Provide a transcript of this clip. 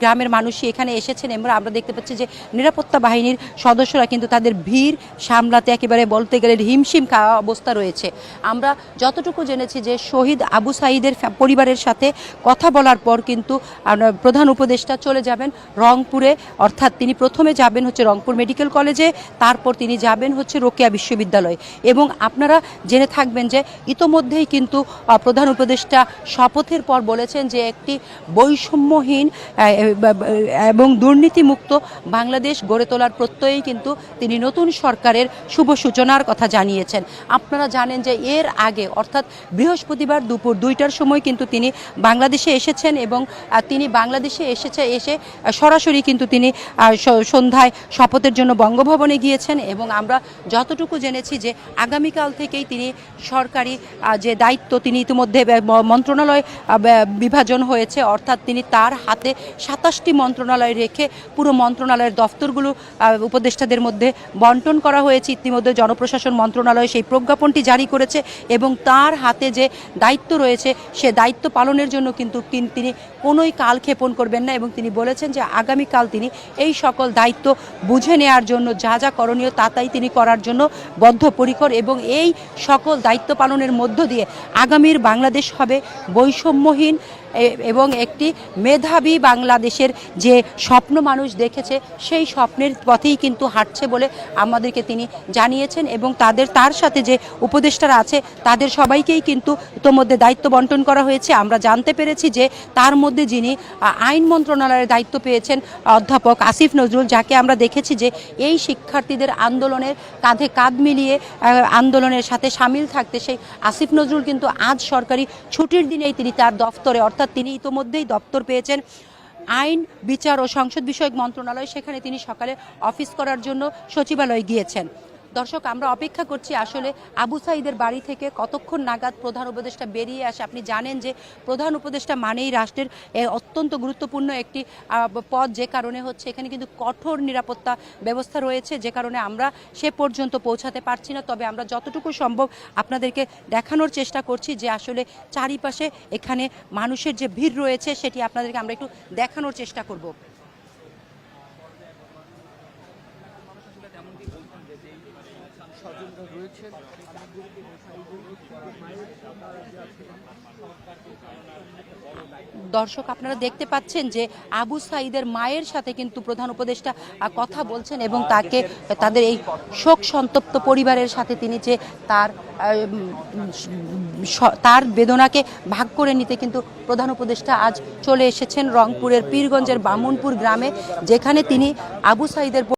গ্রামের মানুষই এখানে এসেছেন এবং আমরা দেখতে পাচ্ছি যে নিরাপত্তা বাহিনীর সদস্যরা কিন্তু তাদের ভিড় সামলাতে একেবারে বলতে গেলে হিমশিম খাওয়া অবস্থা রয়েছে। আমরা যতটুকু জেনেছি যে শহীদ আবু সাইদের পরিবারের সাথে কথা বলার পর কিন্তু প্রধান উপদেষ্টা চলে যাবেন রংপুরে। অর্থাৎ তিনি প্রথমে যাবেন হচ্ছে রংপুর মেডিকেল কলেজে, তারপর তিনি যাবেন হচ্ছে রোকেয়া বিশ্ববিদ্যালয়। এবং আপনারা জেনে থাকবেন যে ইতোমধ্যেই কিন্তু প্রধান উপদেষ্টা শপথের পর বলেছেন যে একটি বৈষম্যহীন এবং দুর্নীতিমুক্ত বাংলাদেশ গড়ে তোলার প্রত্যয়েই কিন্তু তিনি নতুন সরকারের শুভ সূচনার কথা জানিয়েছেন। আপনারা জানেন যে এর আগে, অর্থাৎ বৃহস্পতিবার দুপুর দুইটার সময় কিন্তু তিনি বাংলাদেশে এসেছেন এবং তিনি বাংলাদেশে এসেছে, এসে সরাসরি কিন্তু তিনি সন্ধ্যায় শপথের জন্য বঙ্গভবনে গিয়েছেন এবং আমরা যতটুকু জেনেছি যে আগামীকাল থেকেই তিনি সরকারি যে দায়িত্ব তিনি ইতিমধ্যে মন্ত্রণালয় বিভাজন হয়েছে, অর্থাৎ তিনি তার হাতে সাতাশটি মন্ত্রণালয় রেখে পুরো মন্ত্রণালয়ের দফতরগুলো উপদেষ্টাদের মধ্যে বন্টন করা হয়েছে। ইতিমধ্যে জনপ্রশাসন মন্ত্রণালয় সেই প্রজ্ঞাপনটি জারি করেছে এবং তার হাতে যে দায়িত্ব রয়েছে, সে দায়িত্ব পালনের জন্য কিন্তু তিন- কোনোই কালক্ষেপণ করবেন না এবং তিনি বলেছেন যে আগামীকাল তিনি এই সকল দায়িত্ব বুঝে নেওয়ার জন্য যা যা করণীয় তা তাই তিনি করার জন্য বদ্ধপরিকর এবং এই সকল দায়িত্ব পালনের মধ্য দিয়ে আগামীর বাংলাদেশ হবে বৈষম্যহীন এবং একটি মেধাবী বাংলাদেশের যে স্বপ্ন মানুষ দেখেছে, সেই স্বপ্নের পথেই কিন্তু হাঁটছে বলে আমাদেরকে তিনি জানিয়েছেন এবং তাদের, তার সাথে যে উপদেষ্টারা আছে, তাদের সবাইকেই কিন্তু ইতোমধ্যে দায়িত্ব বন্টন করা হয়েছে। আমরা জানতে পেরেছি যে তার মধ্যে যিনি আইন মন্ত্রণালয়ের দায়িত্ব পেয়েছেন অধ্যাপক আসিফ নজরুল, যাকে আমরা দেখেছি যে এই শিক্ষার্থীদের আন্দোলনের কাঁধে কাঁধ মিলিয়ে আন্দোলনের সাথে সামিল থাকতে সেই আসিফ নজরুল কিন্তু আজ সরকারি ছুটির দিনেই তিনি তার দফতরে অর্থাৎ তিনি ইতোমধ্যেই দপ্তর পেয়েছেন। আইন, বিচার ও সংসদ বিষয়ক মন্ত্রণালয়, সেখানে তিনি সকালে অফিস করার জন্য সচিবালয় গিয়েছেন। দর্শক, আমরা অপেক্ষা করছি আসলে আবু সাইদের বাড়ি থেকে কতক্ষণ নাগাদ প্রধান উপদেষ্টা বেরিয়ে আসে। আপনি জানেন যে প্রধান উপদেষ্টা মানেই রাষ্ট্রের অত্যন্ত গুরুত্বপূর্ণ একটি পদ, যে কারণে হচ্ছে এখানে কিন্তু কঠোর নিরাপত্তা ব্যবস্থা রয়েছে, যে কারণে আমরা সে পর্যন্ত পৌঁছাতে পারছি না। তবে আমরা যতটুকু সম্ভব আপনাদেরকে দেখানোর চেষ্টা করছি যে আসলে চারিপাশে এখানে মানুষের যে ভিড় রয়েছে, সেটি আপনাদেরকে আমরা একটু দেখানোর চেষ্টা করব। দর্শক, আপনারা দেখতে পাচ্ছেন যে আবু সাইদের মায়ের সাথে কিন্তু প্রধান উপদেষ্টা কথা বলছেন এবং তাকে তাদের এই শোক সন্তপ্ত পরিবারের সাথে তিনি যে তার তার বেদনাকে ভাগ করে নিতে কিন্তু প্রধান উপদেষ্টা আজ চলে এসেছেন রংপুরের পীরগঞ্জের বামুনপুর গ্রামে, যেখানে তিনি আবু সাইদের